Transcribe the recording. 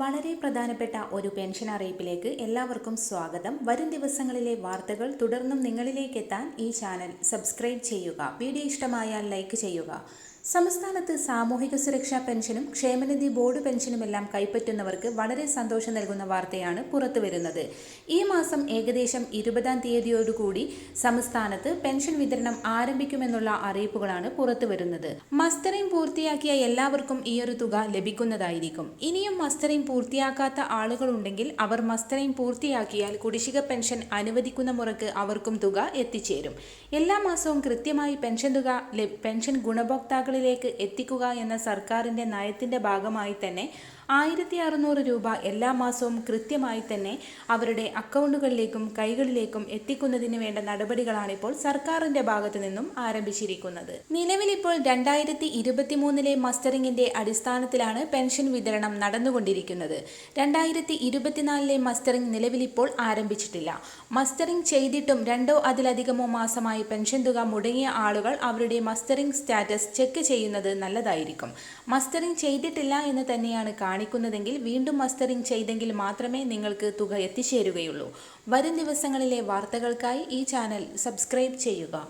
വളരെ പ്രധാനപ്പെട്ട ഒരു പെൻഷൻ അറിയിപ്പിലേക്ക് എല്ലാവർക്കും സ്വാഗതം. വരും ദിവസങ്ങളിലെ വാർത്തകൾ തുടർന്നും നിങ്ങളിലേക്ക് എത്താൻ ഈ ചാനൽ സബ്സ്ക്രൈബ് ചെയ്യുക. വീഡിയോ ഇഷ്ടമായാൽ ലൈക്ക് ചെയ്യുക. സംസ്ഥാനത്ത് സാമൂഹിക സുരക്ഷാ പെൻഷനും ക്ഷേമനിധി ബോർഡ് പെൻഷനുമെല്ലാം കൈപ്പറ്റുന്നവർക്ക് വളരെ സന്തോഷം നൽകുന്ന വാർത്തയാണ് പുറത്തുവരുന്നത്. ഈ മാസം ഏകദേശം ഇരുപതാം തീയതിയോടുകൂടി സംസ്ഥാനത്ത് പെൻഷൻ വിതരണം ആരംഭിക്കുമെന്നുള്ള അറിയിപ്പുകളാണ് പുറത്തുവരുന്നത്. മസ്റ്ററിംഗ് പൂർത്തിയാക്കിയ എല്ലാവർക്കും ഈയൊരു തുക ലഭിക്കുന്നതായിരിക്കും. ഇനിയും മസ്റ്ററിംഗ് പൂർത്തിയാക്കാത്ത ആളുകളുണ്ടെങ്കിൽ അവർ മസ്റ്ററിംഗ് പൂർത്തിയാക്കിയാൽ കുടിശ്ശിക പെൻഷൻ അനുവദിക്കുന്ന മുറക്ക് അവർക്കും തുക എത്തിച്ചേരും. എല്ലാ മാസവും കൃത്യമായി പെൻഷൻ തുക പെൻഷൻ ഗുണഭോക്താക്കൾ ആളുകളിലേക്ക് എത്തിക്കുക എന്ന സർക്കാരിന്റെ നയത്തിന്റെ ഭാഗമായി തന്നെ ആയിരത്തി അറുന്നൂറ് രൂപ എല്ലാ മാസവും കൃത്യമായി തന്നെ അവരുടെ അക്കൗണ്ടുകളിലേക്കും കൈകളിലേക്കും എത്തിക്കുന്നതിന് വേണ്ട നടപടികളാണിപ്പോൾ സർക്കാരിന്റെ ഭാഗത്തു നിന്നും ആരംഭിച്ചിരിക്കുന്നത്. നിലവിലിപ്പോൾ രണ്ടായിരത്തി ഇരുപത്തി മൂന്നിലെ മസ്റ്ററിംഗിന്റെ അടിസ്ഥാനത്തിലാണ് പെൻഷൻ വിതരണം നടന്നുകൊണ്ടിരിക്കുന്നത്. രണ്ടായിരത്തി ഇരുപത്തിനാലിലെ മസ്റ്ററിംഗ് നിലവിലിപ്പോൾ ആരംഭിച്ചിട്ടില്ല. മസ്റ്ററിംഗ് ചെയ്തിട്ടും രണ്ടോ അതിലധികമോ മാസമായി പെൻഷൻ തുക മുടങ്ങിയ ആളുകൾ അവരുടെ മസ്റ്ററിംഗ് സ്റ്റാറ്റസ് ചെക്ക് ചെയ്യുന്നത് നല്ലതായിരിക്കും. മസ്റ്ററിംഗ് ചെയ്തിട്ടില്ല എന്ന് തന്നെയാണ് കാണിക്കുന്നതെങ്കിൽ വീണ്ടും മസ്റ്ററിംഗ് ചെയ്തെങ്കിൽ മാത്രമേ നിങ്ങൾക്ക് തുക എത്തിച്ചേരുകയുള്ളൂ. വരും ദിവസങ്ങളിലെ വാർത്തകൾക്കായി ഈ ചാനൽ സബ്സ്ക്രൈബ് ചെയ്യുക.